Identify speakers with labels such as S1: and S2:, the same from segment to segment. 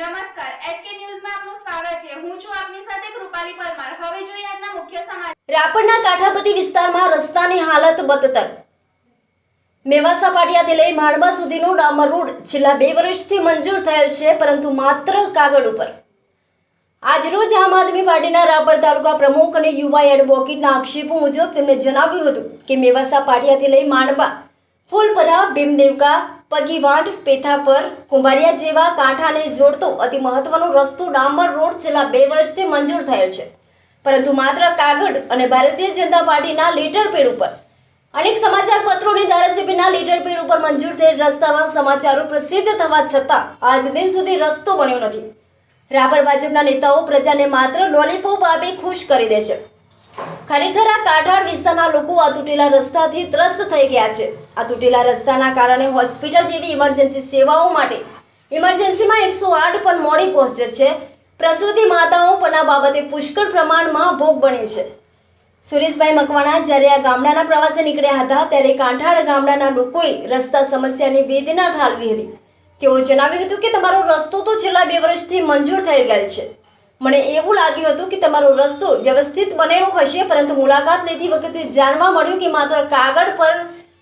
S1: નમસ્કાર એચકે
S2: વિસ્તારમાં રસ્તાની હાલત બદતર. મેવાસા પાટિયાથી લઈ માણબા સુધીનો ડામર રોડ છેલ્લા બે વર્ષથી મંજૂર થયેલ છે, પરંતુ માત્ર કાગળ ઉપર. આજરોજ આમ આદમી પાર્ટીના રાપર તાલુકા પ્રમુખ અને યુવા એડવોકેટના આક્ષેપો મુજબ તેમણે જણાવ્યું હતું કે મેવાસા પાટિયાથી લઈ માંડવા ફૂલપરા, ભીમદેવકા પગીવાડ પેથાપર કુંભારિયા જેવા કાંઠાને જોડતો અતિ મહત્વનો રસ્તો ડામર રોડ છેલ્લા બે વર્ષથી મંજૂર થયેલ છે. પરંતુ માત્ર કાગળ અને ભારતીય જનતા પાર્ટીના લેટર પેડ ઉપર. અનેક સમાચાર પત્રોની ધારાસભ્યના લેટર પેડ ઉપર મંજૂર થયેલ રસ્તામાં સમાચારો પ્રસિદ્ધ થવા છતાં આજ દિન સુધી રસ્તો બન્યો નથી. રાપર ભાજપના નેતાઓ પ્રજાને માત્ર લોલીપોપ આપી ખુશ કરી દે છે. ખરેખર આ કાંઠાળ વિસ્તારના લોકો આ તૂટેલા રસ્તાથી ત્રસ્ત થઈ ગયા છે. આ તૂટેલા રસ્તાના કારણે હોસ્પિટલ જેવી ઇમરજન્સી સેવાઓ માટે ઇમરજન્સીમાં એકસો આઠ પણ મોડી પહોંચે છે. પ્રસૂતિ માતાઓ પણ આ બાબતે પુષ્કળ પ્રમાણમાં ભોગ બને છે. સુરેશભાઈ મકવાણા જ્યારે આ ગામડાના પ્રવાસે નીકળ્યા હતા ત્યારે કાંઠાળ ગામડાના લોકોએ રસ્તા સમસ્યાની વેદના ઠાલવી હતી. તેઓ જણાવ્યું હતું કે તમારો રસ્તો તો છેલ્લા બે વર્ષથી મંજૂર થઈ ગયેલ છે. મને એવું લાગ્યું હતું કે તમારો રસ્તો વ્યવસ્થિત બનેલો હશે, પરંતુ મુલાકાત લેતી વખતે જાણવા મળ્યું કે માત્ર કાગળ પર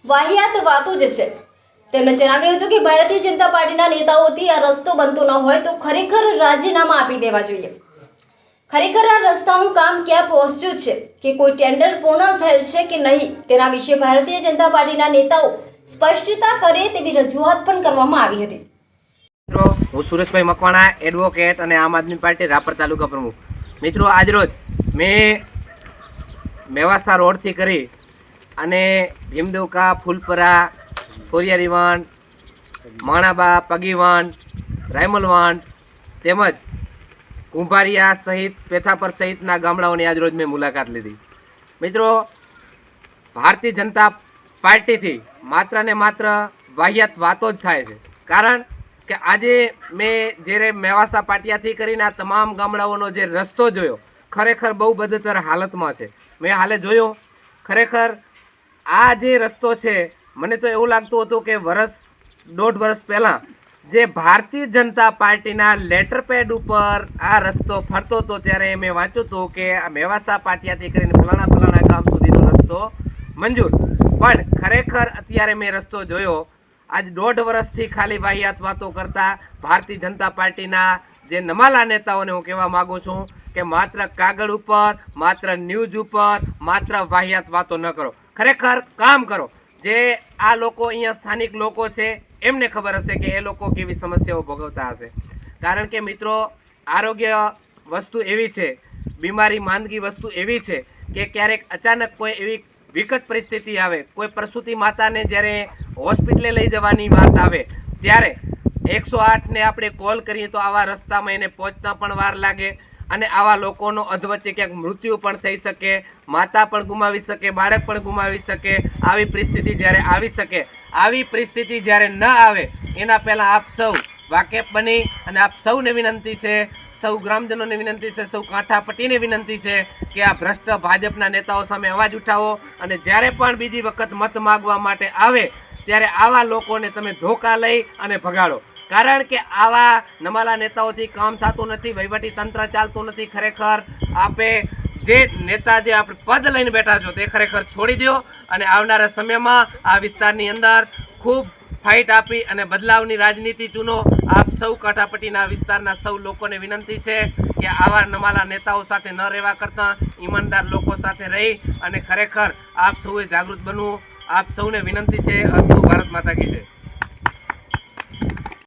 S2: વાહિયાત વાતો જ છે, તેમણે જણાવ્યું હતું કે ભારતીય જનતા પાર્ટીના નેતાઓથી આ રસ્તો બનતો ન હોય તો ખરેખર રાજીનામા આપી દેવા જોઈએ. ખરેખર આ રસ્તાનું કામ ક્યાં પહોંચ્યું છે? કે કોઈ ટેન્ડર પૂર્ણ થયેલ છે કે નહીં? તેના વિશે ભારતીય જનતા પાર્ટીના નેતાઓ સ્પષ્ટતા કરે તેવી રજૂઆત પણ કરવામાં આવી હતી.
S3: મિત્રો, હું સુરેશભાઈ મકવાણા એડવોકેટ અને આમ આદમી પાર્ટી રાપર તાલુકા પ્રમુખ. મિત્રો, આજરોજ મેં મેવાસા રોડથી કરી અને ભીમદેવકા, ફૂલપરા ખોરિયારીવાન માણાબા, પગીવાન, રાયમલવાન તેમજ કુંભારિયા સહિત, પેથાપર સહિતના ગામડાઓની આજરોજ મેં મુલાકાત લીધી. મિત્રો, ભારતીય જનતા પાર્ટીથી માત્ર ને માત્ર વાહિયાત વાતો જ થાય છે. કારણ કે આજે મેં જ્યારે મેવાસા પાટિયાથી કરીને આ તમામ ગામડાઓનો જે રસ્તો જોયો, ખરેખર બહુ બદતર હાલતમાં છે. મેં હાલે જોયો, ખરેખર આ જે રસ્તો છે, મને તો એવું લાગતું હતું કે વરસ, દોઢ વર્ષ પહેલાં જે ભારતીય જનતા પાર્ટીના લેટર પેડ ઉપર આ રસ્તો ફરતો હતો, ત્યારે મેં વાંચ્યું હતું કે આ મેવાસા પાટિયાથી કરીને ફલાણા ફલાણા ગામ સુધીનો રસ્તો મંજૂર. પણ ખરેખર અત્યારે મેં રસ્તો જોયો. આજ દોઢ વર્ષથી ખાલી વાહિયાત વાતો કરતા ભારતીય જનતા પાર્ટીના જે નમાલા નેતાઓને હું કહેવા માગું છું કે માત્ર કાગળ ઉપર, માત્ર ન્યૂઝ ઉપર માત્ર વાહિયાત વાતો ન કરો. ખરેખર કામ કરો. જે આ લોકો અહીંયા સ્થાનિક લોકો છે, એમને ખબર હશે કે એ લોકો કેવી સમસ્યાઓ ભોગવતા હશે. કારણ કે મિત્રો, આરોગ્ય વસ્તુ એવી છે, બીમારી માંદગી વસ્તુ એવી છે કે ક્યારેક અચાનક કોઈ એવી વિકટ પરિસ્થિતિ આવે, કોઈ પ્રસૂતિ માતાને જ્યારે હોસ્પિટલે લઈ જવાની વાત આવે, ત્યારે એકસો આઠને આપણે કોલ કરીએ તો આવા રસ્તામાં એને પહોંચતા પણ વાર લાગે અને આવા લોકોનો અધવચ્ચે ક્યાંક મૃત્યુ પણ થઈ શકે, માતા પણ ગુમાવી શકે, બાળક પણ ગુમાવી શકે, આવી પરિસ્થિતિ જ્યારે આવી શકે, આવી પરિસ્થિતિ જ્યારે ન આવે, એના પહેલાં આપ સૌ વાકેફ બની અને આપ સૌને વિનંતી છે, સૌ ગ્રામજનોને વિનંતી છે, સૌ કાંઠાપટ્ટીને વિનંતી છે કે આ ભ્રષ્ટ ભાજપના નેતાઓ સામે અવાજ ઉઠાવો અને જ્યારે પણ બીજી વખત મત માગવા માટે આવે ત્યારે આવા લોકોને તમે ધોકા લઈ અને ભગાડો. કારણ કે આવા નમાલા નેતાઓથી કામ થતું નથી, વહીવટી તંત્ર ચાલતું નથી, ખરેખર આપે જે નેતા જે આપણે પદ લઈને બેઠા છો તે ખરેખર છોડી દો અને આવનારા સમયમાં આ વિસ્તારની અંદર ખૂબ ફાઇટ આપી અને બદલાવની રાજનીતિ ચૂનો આપ સૌ કાંઠાપટ્ટીના વિસ્તારના સૌ લોકોને વિનંતી છે કે આવા નમાલા નેતાઓ સાથે ન રહેવા કરતાં ઈમાનદાર લોકો સાથે રહી અને ખરેખર આપ સૌએ જાગૃત બનવું. આપ સૌને વિનંતી છે અસ્તુ ભારત માતા કી જય.